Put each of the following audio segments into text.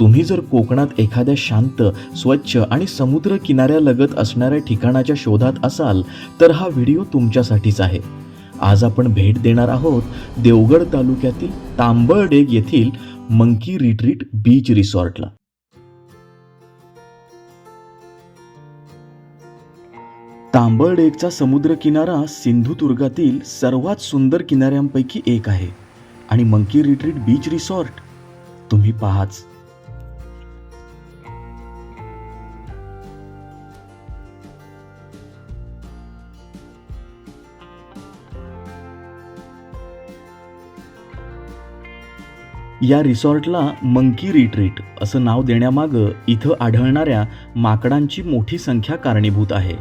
तुम्ही जर कोकणात एखाद्या शांत स्वच्छ आणि समुद्र किनाऱ्यालगत असणाऱ्या ठिकाणाच्या शोधात असाल तर हा व्हिडिओ तुमच्यासाठीच आहे. आज आपण भेट देणार आहोत देवगड तालुक्यातील तांबळडेग येथील मंकी रिट्रीट बीच रिसॉर्टला. तांबळडेगचा समुद्र किनारा सिंधुदुर्गातील सर्वात सुंदर किनाऱ्यांपैकी एक आहे आणि मंकी रिट्रीट बीच रिसॉर्ट तुम्ही पाहाच. या रिसॉर्टला मंकी रिट्रीट असं नाव देण्यामागं इथं आढळणाऱ्या माकडांची मोठी संख्या कारणीभूत आहे.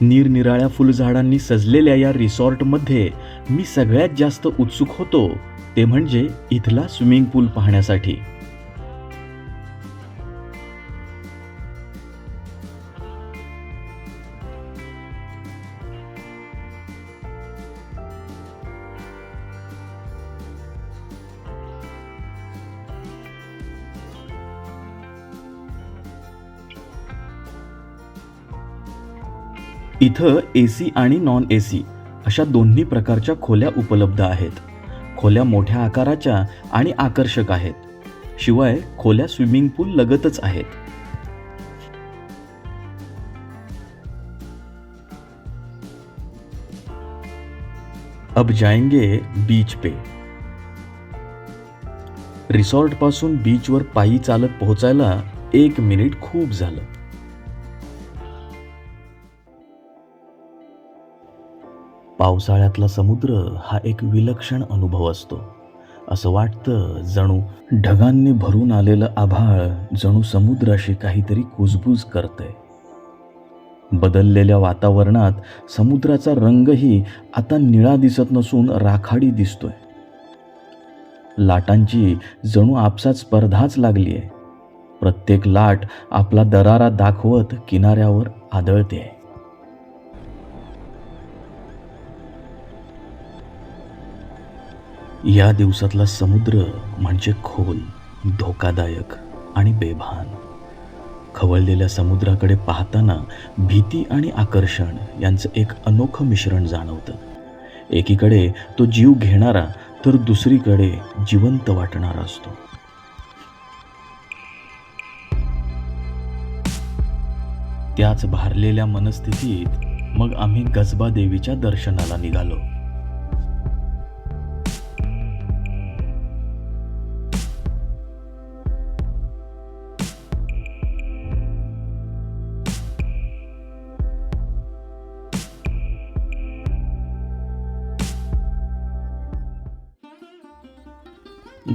निरनिराळ्या फुलझाडांनी सजलेल्या या रिसॉर्टमध्ये मी सगळ्यात जास्त उत्सुक होतो ते म्हणजे इथला स्विमिंग पूल पाहण्यासाठी. इथं ए सी आणि नॉन ए सी अशा दोन्ही प्रकारच्या खोल्या उपलब्ध आहेत. खोल्या मोठ्या आकाराच्या आणि आकर्षक आहेत. शिवाय खोल्या स्विमिंग पूल लगतच आहेत. अब जाएंगे बीच पे. रिसॉर्टपासून बीचवर पायी चालत पोहोचायला एक मिनिट खूप झालं. पावसाळ्यातला समुद्र हा एक विलक्षण अनुभव असतो. असं वाटतं जणू ढगांनी भरून आलेलं आभाळ जणू समुद्राशी काहीतरी कुजबूज करते बदललेल्या वातावरणात समुद्राचा रंगही आता निळा दिसत नसून राखाडी दिसतोय. लाटांची जणू आपसात स्पर्धाच लागली आहे प्रत्येक लाट आपला दरारा दाखवत किनाऱ्यावर आदळते या दिवसातला समुद्र म्हणजे खोल धोकादायक आणि बेभान. खवळलेल्या समुद्राकडे पाहताना भीती आणि आकर्षण यांचं एक अनोखं मिश्रण जाणवतं. एकीकडे तो जीव घेणारा तर दुसरीकडे जिवंत वाटणारा असतो. त्याच भारलेल्या मनस्थितीत मग आम्ही गजबा देवीच्या दर्शनाला निघालो.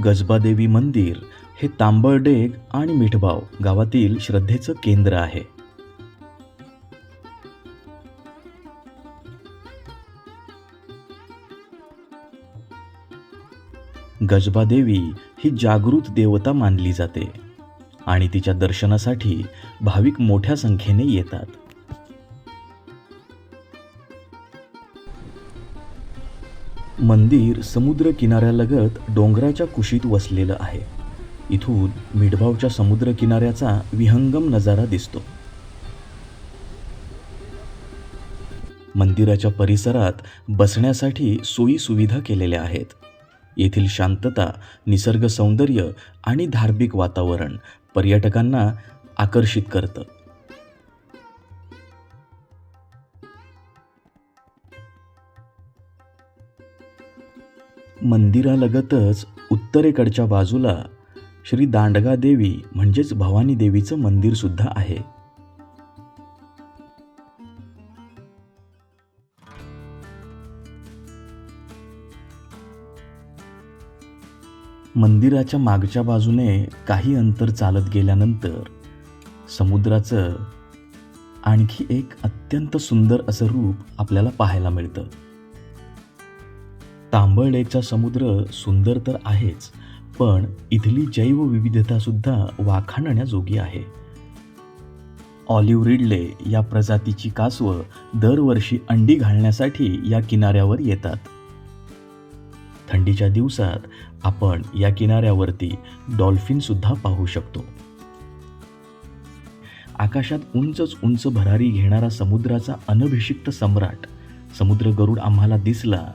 गजबादेवी मंदिर हे तांबळडेग आणि मिठबाव गावातील श्रद्धेचं केंद्र आहे. गजबादेवी ही जागृत देवता मानली जाते आणि तिच्या दर्शनासाठी भाविक मोठ्या संख्येने येतात. मंदिर समुद्र किनाऱ्यालगत डोंगराच्या कुशीत वसलेलं आहे. इथून मिठभावच्या समुद्र किनाऱ्याचा विहंगम नजारा दिसतो. मंदिराच्या परिसरात बसण्यासाठी सोयी सुविधा केलेल्या आहेत. येथील शांतता निसर्ग सौंदर्य आणि धार्मिक वातावरण पर्यटकांना आकर्षित करतं. मंदिरालगतच उत्तरेकडच्या बाजूला श्री दांडगा देवी म्हणजेच भवानी देवीचं मंदिर सुद्धा आहे. मंदिराच्या मागच्या बाजूने काही अंतर चालत गेल्यानंतर समुद्राचं आणखी एक अत्यंत सुंदर असं रूप आपल्याला पाहायला मिळतं. तांबळलेकचा समुद्र सुंदर तर आहेच पण इथली जैवविविधता सुद्धा वाखाणण्याजोगी आहे. ऑलिव्ह रिडले या प्रजातीची कासवं दरवर्षी अंडी घालण्यासाठी या किनाऱ्यावर येतात. थंडीच्या दिवसात आपण या किनाऱ्यावरती डॉल्फिन सुद्धा पाहू शकतो. आकाशात उंचच उंच भरारी घेणारा समुद्राचा अनभिषिक्त सम्राट समुद्र गरुड आम्हाला दिसला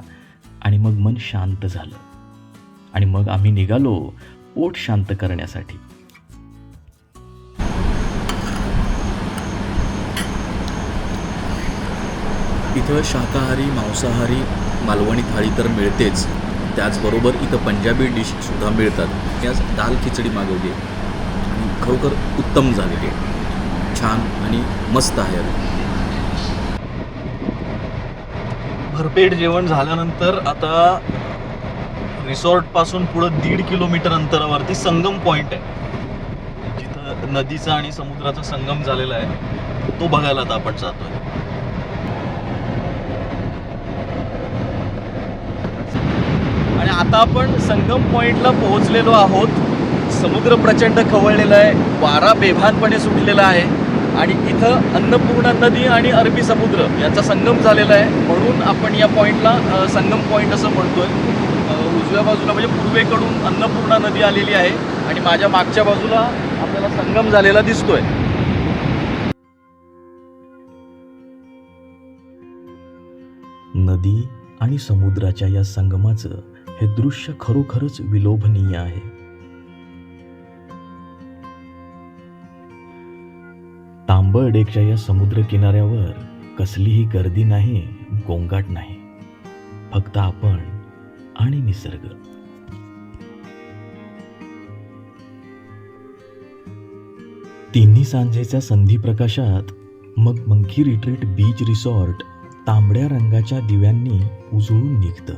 आणि मग मन शांत झालं. आणि मग आम्ही निघालो पोट शांत करण्यासाठी. इथं शाकाहारी मांसाहारी मालवणी थाळी तर मिळतेच. त्याचबरोबर इथं पंजाबी डिशसुद्धा मिळतात. त्याच दाल खिचडी मागवली आहे. आणि खरोखर उत्तम झालेली आहे. छान आणि मस्त आहे अगदी भरपेट जेवण झाल्यानंतर आता रिसॉर्टपासून पुढं दीड किलोमीटर अंतरावरती संगम पॉईंट आहे. जिथं नदीचा आणि समुद्राचा संगम झालेला आहे. तो बघायला आता आपण जातोय. आणि आता आपण संगम पॉईंटला पोहोचलेलो आहोत. समुद्र प्रचंड खवळलेला आहे. वारा बेभानपणे सुटलेला आहे. आणि इथं अन्नपूर्णा नदी आणि अरबी समुद्र याचा संगम झालेला आहे. म्हणून आपण या पॉईंटला संगम पॉईंट असं म्हणतोय. आहे उजव्या बाजूला म्हणजे पूर्वेकडून अन्नपूर्णा नदी आलेली आहे आणि माझ्या मागच्या बाजूला आपल्याला संगम झालेला दिसतोय. नदी आणि समुद्राच्या या संगमाचं हे दृश्य खरोखरच विलोभनीय आहे. तांबळडेकच्या या समुद्र किनाऱ्यावर कसलीही गर्दी नाही गोंगाट नाही. फक्त आपण आणि निसर्ग. तिन्ही सांजेच्या संधी प्रकाशात मग मंकी रिट्रीट बीच रिसॉर्ट तांबड्या रंगाच्या दिव्यांनी उजळून निघतं.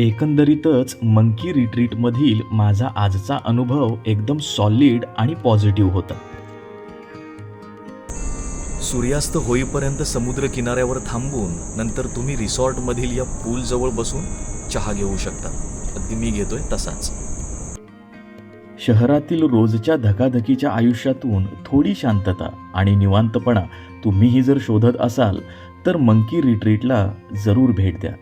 एकंदरीतच मंकी रिट्रीटमधील माझा आजचा अनुभव एकदम सॉलिड आणि पॉझिटिव्ह होता. सूर्यास्त होईपर्यंत समुद्र किनाऱ्यावर थांबून नंतर तुम्ही रिसॉर्टमधील या पूलजवळ बसून चहा घेऊ शकता. अगदी मी घेतोय तसाच. शहरातील रोजच्या धकाधकीच्या आयुष्यातून थोडी शांतता आणि निवांतपणा तुम्हीही जर शोधत असाल तर मंकी रिट्रीटला जरूर भेट द्या.